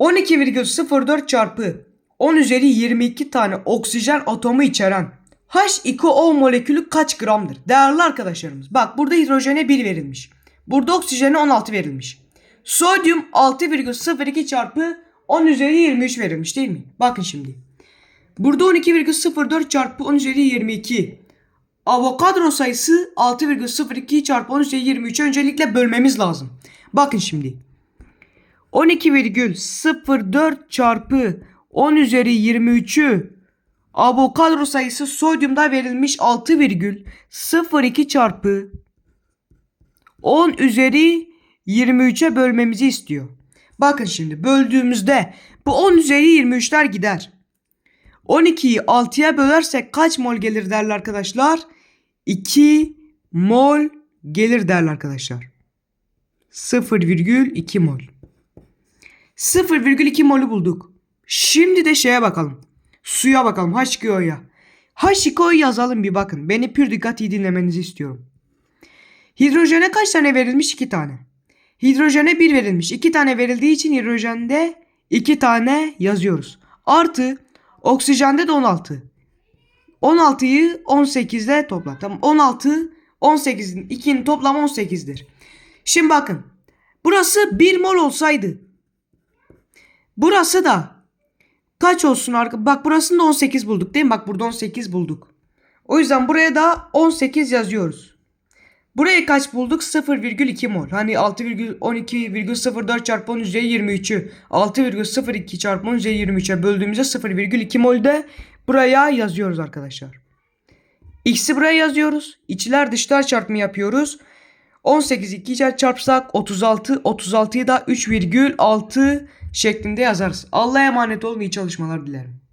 12,04 çarpı 10 üzeri 22 tane oksijen atomu içeren H2O molekülü kaç gramdır? Değerli arkadaşlarımız bak burada hidrojene 1 verilmiş. Burada oksijene 16 verilmiş. Sodyum 6,02 çarpı 10 üzeri 23 verilmiş değil mi? Bakın şimdi. Burada 12,04 çarpı 10 üzeri 22. Avokadro sayısı 6,02 çarpı 10 üzeri 23 öncelikle bölmemiz lazım. Bakın şimdi. 12,04 çarpı 10 üzeri 23'ü avokadro sayısı sodyumda verilmiş 6,02 çarpı 10 üzeri 23'e bölmemizi istiyor. Bakın şimdi böldüğümüzde bu 10 üzeri 23'ler gider. 12'yi 6'ya bölersek kaç mol gelir derler arkadaşlar? 2 mol gelir derler arkadaşlar. 0,2 mol. 0,2 molü bulduk. Şimdi de şeye bakalım. Suya bakalım H2O'ya. H2O'yu yazalım bir bakın. Beni pür dikkat iyi dinlemenizi istiyorum. Hidrojene kaç tane verilmiş? 2 tane. Hidrojene 1 verilmiş. 2 tane verildiği için hidrojende 2 tane yazıyoruz. Artı oksijende de 16. 16'yı 18 ile topla. Tamam 16 18'in 2'nin toplamı 18'dir. Şimdi bakın. Burası 1 mol olsaydı. Burası da kaç olsun arka? Bak burasında 18 bulduk değil mi? Bak burada 18 bulduk. O yüzden buraya da 18 yazıyoruz. Buraya kaç bulduk? 0,2 mol. Hani 6,12,04 çarpı 10 üzeri 23'ü 6,02 çarpı 10 üzeri 23'e böldüğümüzde 0,2 mol de buraya yazıyoruz arkadaşlar. X'i buraya yazıyoruz. İçler dışlar çarpımı yapıyoruz. 18 2 içer çarpsak 36 36'yı da 3,6 şeklinde yazarız. Allah'a emanet olun iyi çalışmalar dilerim.